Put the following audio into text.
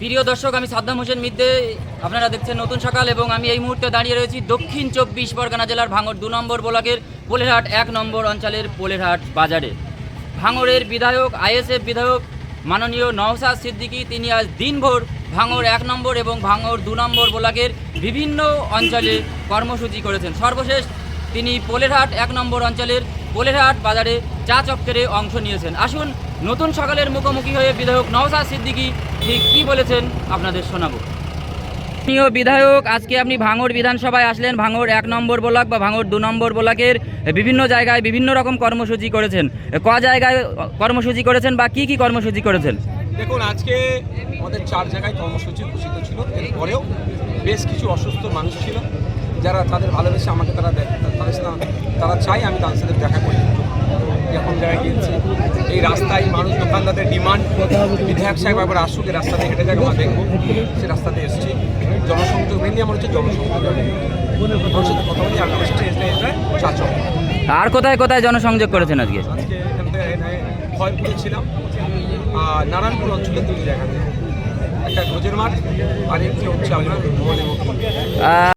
প্রিয় দর্শক, আমি সাদ্দাম হোসেন মিদ্দে। আপনারা দেখছেন নতুন সকাল এবং আমি এই মুহূর্তে দাঁড়িয়ে রয়েছি দক্ষিণ চব্বিশ পরগনা জেলার ভাঙর দু নম্বর ব্লকের পোলেরহাট এক নম্বর অঞ্চলের পোলেরহাট বাজারে। ভাঙরের বিধায়ক, আইএসএফ বিধায়ক, মাননীয় নওসাদ সিদ্দিকী, তিনি আজ দিনভর ভাঙর এক নম্বর এবং ভাঙর দু নম্বর ব্লকের বিভিন্ন অঞ্চলে কর্মসূচি করেছেন। সর্বশেষ তিনি পোলেরহাট এক নম্বর অঞ্চলের পোলেরহাট বাজারে চা চক্করে অংশ নিয়েছেন। আসুন নতুন সকালের মুখোমুখি হয়ে বিধায়ক নওসাদ সিদ্দিকী ঠিক কী বলেছেন আপনাদের শোনাবো। বিধায়ক, আজকে আপনি ভাঙড় বিধানসভায় আসলেন, ভাঙড় এক নম্বর ব্লক বা ভাঙড় দু নম্বর ব্লকের বিভিন্ন জায়গায় বিভিন্ন রকম কর্মসূচি করেছেন। ক জায়গায় কর্মসূচি করেছেন বা কি কি কর্মসূচি করেছেন? দেখুন, আজকে আমাদের চার জায়গায় কর্মসূচি ঘোষিত ছিল, এরপরেও বেশ কিছু অসুস্থ মানুষ ছিল। যারা তাদের ভালোবেসে আমাকে তারা দেখ তাদের সাথে তারা চাই আমি তাদের সাথে দেখা করি। এখন জায়গায় গিয়েছি এই রাস্তায় মানুষ দোকানদারদের ডিমান্ড বিধায়ক সাহেব একবার আসুক এই রাস্তাতে হেঁটে যাক আমরা দেখব। সে রাস্তাতে এসেছি। জনসংযোগ মেনলি আমার হচ্ছে জনসংযোগ মানুষের সাথে কথা বলি আমি চাচক আর কোথায় কোথায় জনসংযোগ করেছেন আজকে? আজকে এখান থেকে ভয়পুরে ছিলাম। আর নারায়ণপুর অঞ্চলের দুই জায়গাতে একটা ভোজের মাঠ আর একটি হচ্ছে আপনার